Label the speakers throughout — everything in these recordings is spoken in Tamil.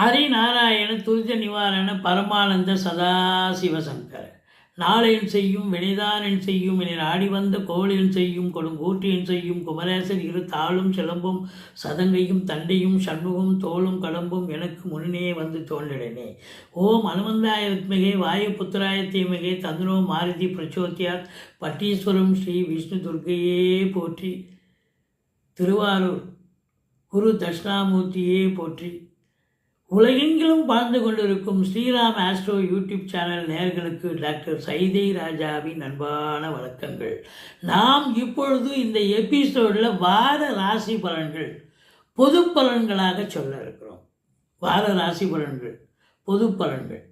Speaker 1: ஹரிநாராயண துரித நிவாரண பரமானந்த சதாசிவசங்கர நாளேன் செய்யும் வினைதானன் செய்யும் என ஆடி வந்த கோளின் செய்யும் கொடுங்கூற்றியன் செய்யும் குமரேசர் இரு தாளும் சிலம்பும் சதங்கையும் தண்டையும் சண்முகம் தோளும் கடம்பும் எனக்கு முன்னே வந்து தோன்றினே ஓம் அனுமந்தாய வாயு வாயுபுத்திராய தீமகே தந்திரோ மாருதி பிரச்சோத்தியாத் பட்டீஸ்வரம் ஸ்ரீ விஷ்ணு துர்கையே போற்றி. திருவாரூர் குரு தட்சிணாமூர்த்தியே போற்றி. உலகெங்கிலும் வாழ்ந்து கொண்டிருக்கும் ஸ்ரீராம் ஆஸ்ட்ரோ யூடியூப் சேனல் நேர்களுக்கு டாக்டர் சைதை ராஜாவின் அன்பான வணக்கங்கள். நாம் இப்பொழுது இந்த எபிசோடில் வார ராசி பலன்கள் பொது பலன்களாக சொல்ல இருக்கிறோம். வார ராசி பலன்கள் பொது பலன்கள்.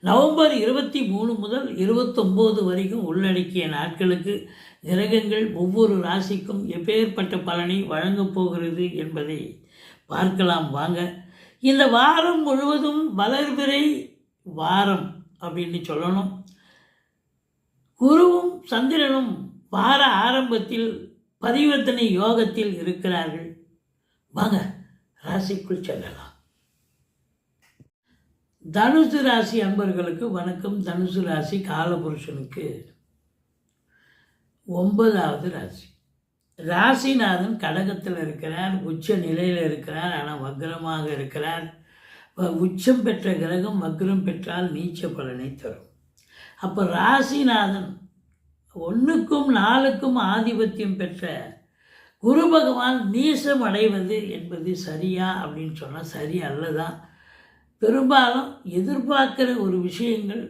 Speaker 1: நவம்பர் இருபத்தி மூணு முதல் இருபத்தொம்போது வரைக்கும் உள்ளடக்கிய நாட்களுக்கு கிரகங்கள் ஒவ்வொரு ராசிக்கும் எப்பேற்பட்ட பலனை வழங்கப் போகிறது என்பதை பார்க்கலாம். வாங்க இந்த வாரம் முழுவதும் வளர்பிறை வாரம் அப்படின்னு சொல்லணும். குருவும் சந்திரனும் வார ஆரம்பத்தில் பரிவர்த்தனை யோகத்தில் இருக்கிறார்கள். வாங்க ராசிக்குள் செல்லலாம். தனுசு ராசி அன்பர்களுக்கு வணக்கம். தனுசு ராசி காலபுருஷனுக்கு ஒன்பதாவது ராசி. ராசிநாதன் கடகத்தில் இருக்கிறார் உச்ச நிலையில் இருக்கிறார் ஆனால் வக்ரமாக இருக்கிறார். உச்சம் பெற்ற கிரகம் வக்ரம் பெற்றால் நீச்ச பலனை தரும். அப்போ ராசிநாதன் ஒன்றுக்கும் நாலுக்கும் ஆதிபத்தியம் பெற்ற குரு பகவான் நீசம் அடைவது என்பது சரியா அப்படின்னு சொன்னால் சரி அல்லதான். பெரும்பாலும் எதிர்பார்க்குற ஒரு விஷயங்கள்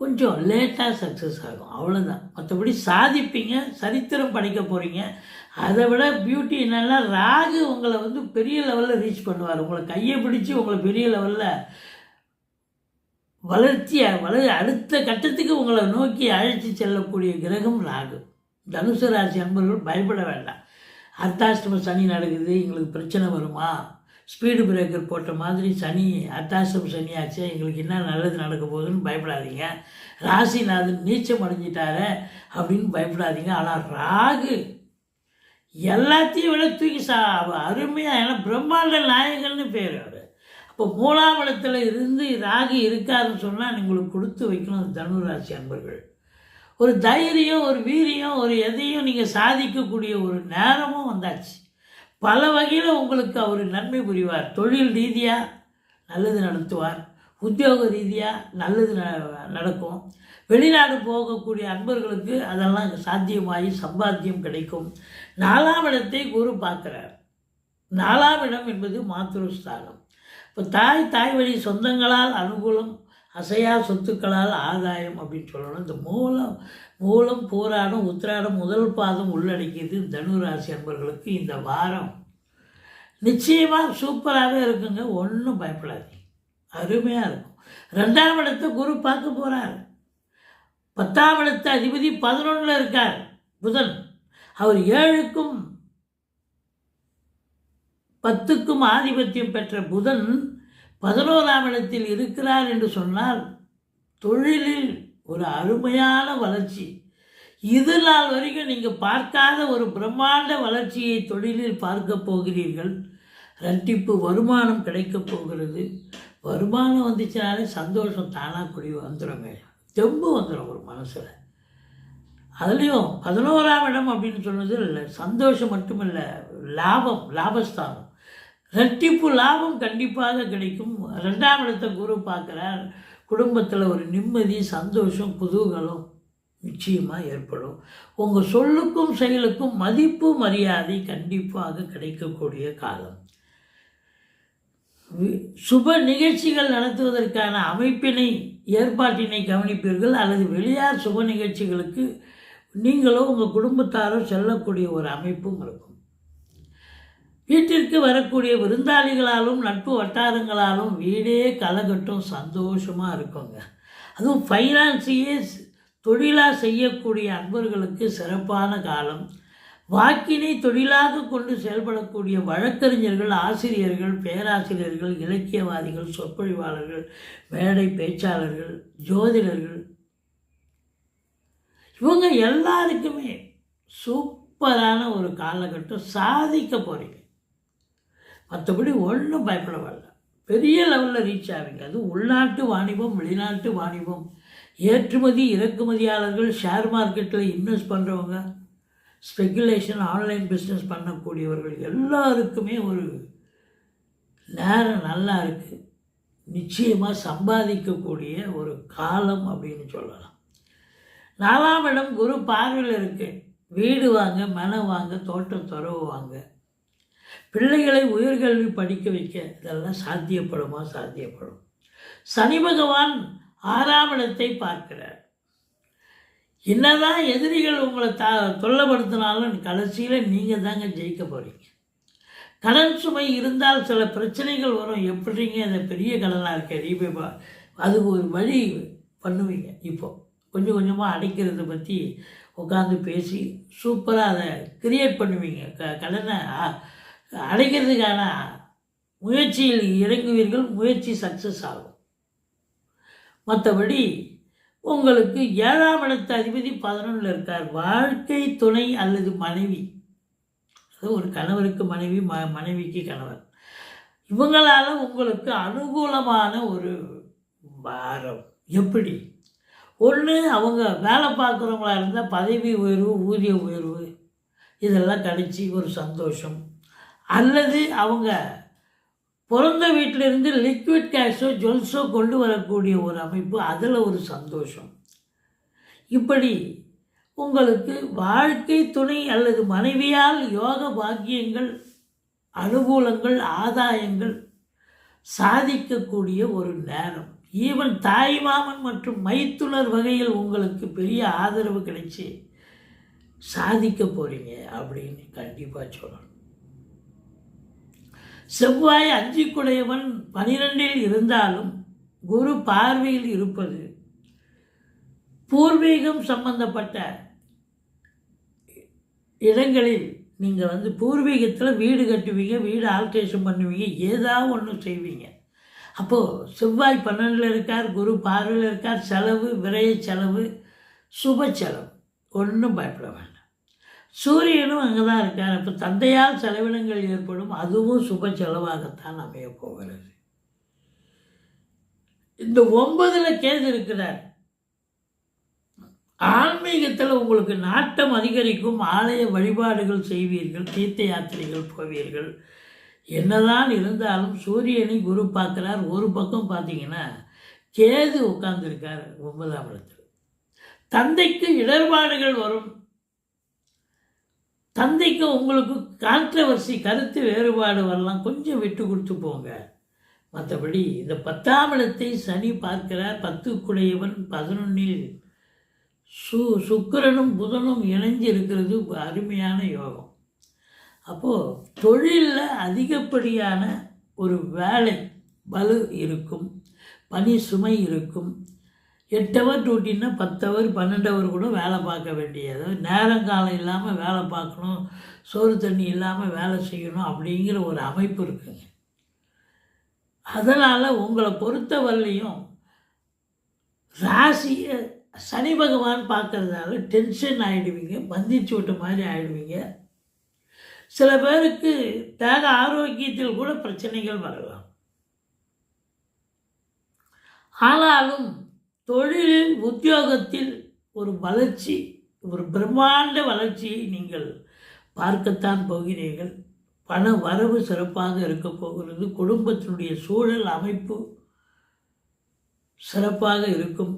Speaker 1: கொஞ்சம் லேட்டாக சக்ஸஸ் ஆகும். அவ்வளோதான் மற்றபடி சாதிப்பீங்க சரித்திரம் படைக்க போகிறீங்க அதை விட பியூட்டி என்னென்னா ராகு உங்களை வந்து பெரிய லெவலில் ரீச் பண்ணுவார். உங்களை கையை பிடிச்சி உங்களை பெரிய லெவலில் வளர்ச்சி வள அடுத்த கட்டத்துக்கு உங்களை நோக்கி அழைச்சி செல்லக்கூடிய கிரகம் ராகு. தனுசு ராசி அன்பர்கள் பயப்பட வேண்டாம். அர்த்தாஷ்டம சனி நடக்குது எங்களுக்கு பிரச்சனை வருமா? ஸ்பீடு பிரேக்கர் போட்ட மாதிரி சனி அர்த்தாஷ்டம சனியாச்சே எங்களுக்கு என்ன நல்லது நடக்க போகுதுன்னு பயப்படாதீங்க. ராசிநாதன் நீச்சம் அடைஞ்சிட்டார அப்படின்னு பயப்படாதீங்க. ஆனால் ராகு எல்லாத்தையும் விட தூக்கி சா அருமையாக ஏன்னா பிரம்மாண்ட நாயகன்னு பேர் அவர். அப்போ மூலாம் இடத்துல இருந்து ராகு இருக்காருன்னு சொன்னால் உங்களுக்கு கொடுத்து வைக்கணும் அந்த தனுராசி அன்பர்கள். ஒரு தைரியம் ஒரு வீரியம் ஒரு எதையும் நீங்கள் சாதிக்கக்கூடிய ஒரு நேரமும் வந்தாச்சு. பல வகையில் உங்களுக்கு அவர் நன்மை புரிவார். தொழில் ரீதியாக நல்லது நடத்துவார். உத்தியோக ரீதியாக நல்லது நடக்கும். வெளிநாடு போகக்கூடிய அன்பர்களுக்கு அதெல்லாம் சாத்தியமாகி சம்பாத்தியம் கிடைக்கும். நாலாம் இடத்தை குரு பார்க்குறார். நாலாம் இடம் என்பது மாத்திருஸ்தானம் இப்போ தாய் தாய் வழி சொந்தங்களால் அனுகூலம் அசையா சொத்துக்களால் ஆதாயம் அப்படின்னு சொல்லணும். இந்த மூலம் மூலம் போராடும் உத்திராடம் முதல் பாதம் உள்ளடக்கியது தனுராசி அன்பர்களுக்கு இந்த வாரம். நிச்சயமாக சூப்பராகவே இருக்குங்க. ஒன்றும் பயப்படாது அருமையாக இருக்கும். ரெண்டாம் இடத்தை குரு பார்க்க போகிறார் பத்தாம் இடத்த அதிபதி பதினொன்றில் இருக்கார் புதன். அவர் ஏழுக்கும் பத்துக்கும் ஆதிபத்தியம் பெற்ற புதன் பதினோராம் இடத்தில் இருக்கிறார் என்று சொன்னால் தொழிலில் ஒரு அருமையான வளர்ச்சி. இது நாள் வரைக்கும் நீங்கள் பார்க்காத ஒரு பிரம்மாண்ட வளர்ச்சியை தொழிலில் பார்க்க போகிறீர்கள். ரெட்டிப்பு வருமானம் கிடைக்கப் போகிறது. வருமானம் வந்துச்சுனாலே சந்தோஷம் தானாக குடி வந்துடுங்க தெம்பு வந்துடும் ஒரு மனசில். அதுலேயும் பதினோராம் இடம் அப்படின்னு சொன்னது இல்லை சந்தோஷம் மட்டுமில்லை லாபம் லாபஸ்தானம். ரெட்டிப்பு லாபம் கண்டிப்பாக கிடைக்கும். ரெண்டாம் இடத்தை குரு பார்க்குறார். குடும்பத்தில் ஒரு நிம்மதி சந்தோஷம் குதூகலம் நிச்சயமாக ஏற்படும். உங்கள் சொல்லுக்கும் செயலுக்கும் மதிப்பு மரியாதை கண்டிப்பாக கிடைக்கக்கூடிய காலம். வி- சுப நிகழ்ச்சிகள் நடத்துவதற்கான அமைப்பினை ஏற்பாட்டினை கவனிப்பீர்கள். அல்லது வெளியார் சுப நிகழ்ச்சிகளுக்கு நீங்களோ உங்கள் குடும்பத்தாரோ செல்லக்கூடிய ஒரு அமைப்பும் இருக்கும். வீட்டிற்கு வரக்கூடிய விருந்தாளிகளாலும் நட்பு வட்டாரங்களாலும் வீடே கலகட்டும் சந்தோஷமாக இருக்குங்க. அதுவும் ஃபைனான்ஸையே தொழிலாக செய்யக்கூடிய அன்பர்களுக்கு சிறப்பான காலம். வாக்கினை தொழிலாக கொண்டு செயல்படக்கூடிய வழக்கறிஞர்கள் ஆசிரியர்கள் பேராசிரியர்கள் இலக்கியவாதிகள் சொற்பொழிவாளர்கள் மேடை பேச்சாளர்கள் ஜோதிடர்கள். இவங்க எல்லாருக்குமே சூப்பரான ஒரு காலகட்டம் சாதிக்க போகிறீங்க மற்றபடி ஒன்றும் பயப்பட வேண்டாம். பெரிய லெவலில் ரீச் ஆவீங்க. அது உள்நாட்டு வாணிபம் வெளிநாட்டு வாணிபம். ஏற்றுமதி இறக்குமதியாளர்கள் ஷேர் மார்க்கெட்டில் இன்வெஸ்ட் பண்ணுறவங்க ஸ்பெக்குலேஷன் ஆன்லைன் பிஸ்னஸ் பண்ணக்கூடியவர்கள் எல்லாருக்குமே ஒரு நேரம் நல்லா இருக்குது நிச்சயமாக சம்பாதிக்கக்கூடிய ஒரு காலம் அப்படின்னு சொல்லலாம். நாலாம் இடம் குரு பார்வையில் இருக்கு. வீடு வாங்க மனம் வாங்க தோட்டம் துறவு வாங்க. பிள்ளைகளை உயர்கல்வி படிக்க வைக்க இதெல்லாம் சாத்தியப்படுமா? சாத்தியப்படும். சனி பகவான் ஆறாம் இடத்தை பார்க்கிறார். என்னதான் எதிரிகள் உங்களை த தொல்லப்படுத்தினாலும் கடைசியில் நீங்கள் தாங்க ஜெயிக்க போகிறீங்க கடன் சுமை இருந்தால் சில பிரச்சனைகள் வரும். எப்படிங்க அந்த பெரிய கடனாக இருக்க? ரீபேபா அதுக்கு ஒரு வழி பண்ணுவீங்க. இப்போது கொஞ்சம் கொஞ்சமாக அடைக்கிறத பற்றி உட்காந்து பேசி சூப்பராக அதை கிரியேட் பண்ணுவீங்க. க கடனை அடைக்கிறதுக்கான முயற்சியில் இறங்குவீர்கள் முயற்சி சக்ஸஸ் ஆகும். மற்றபடி உங்களுக்கு ஏழாம் இடத்து அதிபதி பதினொன்றில் இருக்கார். வாழ்க்கை துணை அல்லது மனைவி. அது ஒரு கணவருக்கு மனைவி ம மனைவிக்கு கணவர் இவங்களால் உங்களுக்கு அனுகூலமான ஒரு வாரம். எப்படி? ஒன்று அவங்க வேலை பார்க்குறவங்களா இருந்தால் பதவி உயர்வு ஊதிய உயர்வு. இதெல்லாம் கிடைச்சி ஒரு சந்தோஷம். அல்லது அவங்க பிறந்த வீட்டிலிருந்து லிக்விட் கேஷோ ஜுவல்ஸோ கொண்டு வரக்கூடிய ஒரு அமைப்பு அதில் ஒரு சந்தோஷம். இப்படி உங்களுக்கு வாழ்க்கை துணை அல்லது மனைவியால் யோக பாக்கியங்கள் அனுகூலங்கள் ஆதாயங்கள் சாதிக்கக்கூடிய ஒரு நேரம். ஈவன் தாய்மாமன் மற்றும் மைத்துனர் வகையில் உங்களுக்கு பெரிய ஆதரவு கிடைச்சி சாதிக்க போகிறீங்க அப்படின்னு கண்டிப்பாக சொல்லணும். செவ்வாய் அஞ்சிக்குடையவன் பனிரெண்டில் இருந்தாலும் குரு பார்வையில் இருப்பது பூர்வீகம் சம்பந்தப்பட்ட இடங்களில் நீங்கள் வந்து பூர்வீகத்தில் வீடு கட்டுவீங்க வீடு ஆல்ட்ரேஷன் பண்ணுவீங்க ஏதாவது ஒன்று செய்வீங்க. அப்போது செவ்வாய் பன்னெண்டில் இருக்கார் குரு பார்வையில் இருக்கார் செலவு விரைய செலவு சுப செலவு. ஒன்றும் பயப்பட வேண்டாம். சூரியனும் அங்கே தான் இருக்கார். இப்போ தந்தையால் செலவினங்கள் ஏற்படும். அதுவும் சுப செலவாகத்தான் அமைய போகிறது. இந்த ஒன்பதில் கேது இருக்கிறார். ஆன்மீகத்தில் உங்களுக்கு நாட்டம் அதிகரிக்கும். ஆலய வழிபாடுகள் செய்வீர்கள். தீர்த்த யாத்திரைகள் போவீர்கள். என்னதான் இருந்தாலும் சூரியனை குரு பார்க்குறார். ஒரு பக்கம் பார்த்தீங்கன்னா கேது உட்கார்ந்துருக்கார் ஒன்பதாம் இடத்தில். தந்தைக்கு இடர்பாடுகள் வரும். தந்தைக்கு உங்களுக்கு கான்ட்ரவர்சி கருத்து வேறுபாடு வரலாம். கொஞ்சம் விட்டு கொடுத்து போங்க. மற்றபடி இந்த பத்தாம் இடத்தை சனி பார்க்கிறார். பத்துக்குடையவன் பதினொன்னில் சு சுக்கிரனும் புதனும் இணைஞ்சு இருக்கிறது அருமையான யோகம். அப்போது தொழிலில் அதிகப்படியான ஒரு வேலை பலு இருக்கும். பனி சுமை இருக்கும். எட்டு ஹவர் டியூட்டின்னா பத்து ஹவர் பன்னெண்டு ஹவர் கூட வேலை பார்க்க வேண்டியது. நேரங்காலம் இல்லாமல் வேலை பார்க்கணும் சோறு தண்ணி இல்லாமல் வேலை செய்யணும் அப்படிங்கிற ஒரு அமைப்பு இருக்குங்க அதனால் உங்களை பொறுத்தவரையிலையும் ராசியை சனி பகவான் பார்க்கறதால டென்ஷன் ஆகிடுவீங்க பந்திச்சு விட்ட மாதிரி ஆகிடுவீங்க சில பேருக்கு தேக ஆரோக்கியத்தில் கூட பிரச்சனைகள் வரலாம். ஆனாலும் தொழிலில் உத்தியோகத்தில் ஒரு வளர்ச்சி ஒரு பிரம்மாண்ட வளர்ச்சியை நீங்கள் பார்க்கத்தான் போகிறீர்கள். பண வரவு சிறப்பாக இருக்க போகிறது. குடும்பத்தினுடைய சூழல் அமைப்பு சிறப்பாக இருக்கும்.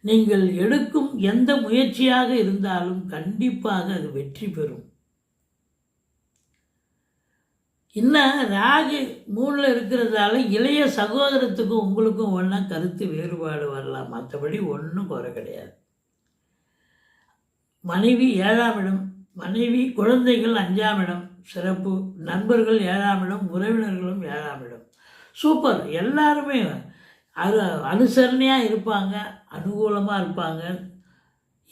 Speaker 1: நீங்கள் எடுக்கும் எந்த முயற்சியாக இருந்தாலும் கண்டிப்பாக அது வெற்றி பெறும். இன்னும் ராகு மூணில் இருக்கிறதால இளைய சகோதரத்துக்கும் உங்களுக்கும் ஒன்றா கருத்து வேறுபாடு வரலாம். மற்றபடி ஒன்றும் குறை கிடையாது. மனைவி ஏழாம் இடம் மனைவி குழந்தைகள் அஞ்சாம் இடம் சிறப்பு. நண்பர்கள் ஏழாம் இடம் உறவினர்களும் ஏழாம் இடம். சூப்பர். எல்லாருமே அரு அனுசரணையாக இருப்பாங்க அனுகூலமாக இருப்பாங்க.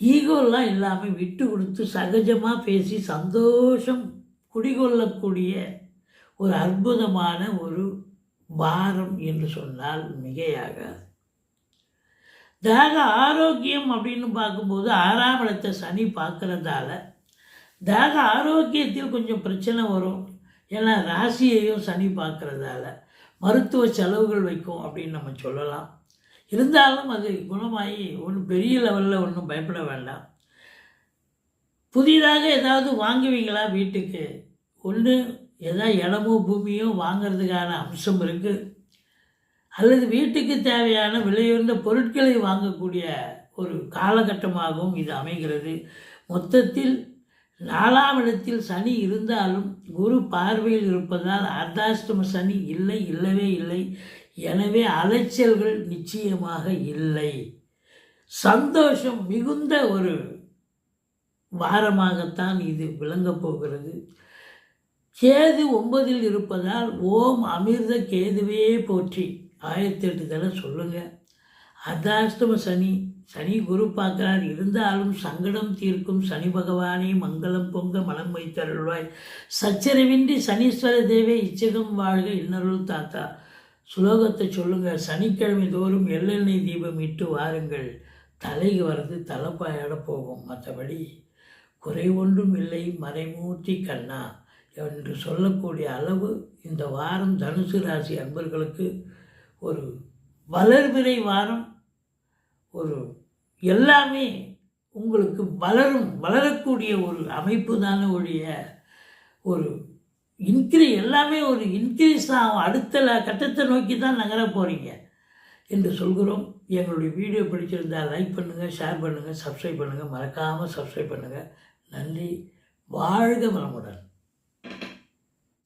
Speaker 1: ஈகோலாம் இல்லாமல் விட்டு கொடுத்து சகஜமாக பேசி சந்தோஷம் குடிகொள்ளக்கூடிய ஒரு அற்புதமான ஒரு வாரம் என்று சொன்னால் மிகையாகாது. தாக ஆரோக்கியம் அப்படின்னு பார்க்கும்போது ஆறாம் இடத்தை சனி பார்க்குறதால தக ஆரோக்கியத்தில் கொஞ்சம் பிரச்சனை வரும். ஏன்னா ராசியையும் சனி பார்க்குறதால மருத்துவ செலவுகள் வைக்கும் அப்படின்னு நம்ம சொல்லலாம். இருந்தாலும் அது குணமாகி ஒன்றும் பெரிய லெவலில் ஒன்றும் பயப்பட வேண்டாம். புதிதாக ஏதாவது வாங்குவீங்களா வீட்டுக்கு? ஒன்று ஏதோ இடமோ பூமியோ வாங்கிறதுக்கான அம்சம் இருக்குது அல்லது வீட்டுக்கு தேவையான விலையுயர்ந்த பொருட்களை வாங்கக்கூடிய ஒரு காலகட்டமாகவும் இது அமைகிறது. மொத்தத்தில் நாலாம் இடத்தில் சனி இருந்தாலும் குரு பார்வையில் இருப்பதால் அர்த்தாஷ்டம சனி இல்லை இல்லவே இல்லை. எனவே அலைச்சல்கள் நிச்சயமாக இல்லை. சந்தோஷம் மிகுந்த ஒரு வாரமாகத்தான் இது விளங்கப் போகிறது. கேது ஒன்பதில் இருப்பதால் ஓம் அமிர்த கேதுவே போற்றி. ஆயிரத்தி எட்டு தடவை சொல்லுங்கள் அர்த்தாஷ்டம சனி சனி குரு பார்க்கிறார். இருந்தாலும் சங்கடம் தீர்க்கும் சனி பகவானே மங்களம் பொங்க மனம் வைத்தருள்வாய். சச்சரவின்றி சனீஸ்வர தேவே இச்சகம் வாழ்க இன்னருள் தாத்தா. சுலோகத்தை சொல்லுங்கள் சனிக்கிழமை தோறும் எள்ளெண்ணெய் தீபம் இட்டு வாருங்கள். தலைக்கு வர்றது தலைப்பாயோட போகும். மற்றபடி குறை ஒன்றும் இல்லை. மறைமூர்த்தி கண்ணா. என்று சொல்லக்கூடிய அளவு இந்த வாரம் தனுசு ராசி அன்பர்களுக்கு ஒரு வளர்பிறை வாரம் ஒரு எல்லாமே உங்களுக்கு வளரும் வளரக்கூடிய ஒரு அமைப்பு தானே ஒழிய ஒரு இன்க்ரீ எல்லாமே ஒரு இன்க்ரீஸ் தான் அடுத்த கட்டத்தை நோக்கி தான் நகர போகிறீங்க என்று சொல்கிறோம். எங்களுடைய வீடியோ பிடிச்சிருந்தால் லைக் பண்ணுங்கள் ஷேர் பண்ணுங்கள் சப்ஸ்கிரைப் பண்ணுங்கள் மறக்காமல் சப்ஸ்கிரைப் பண்ணுங்கள் நன்றி. வாழ்க வளமுடன். you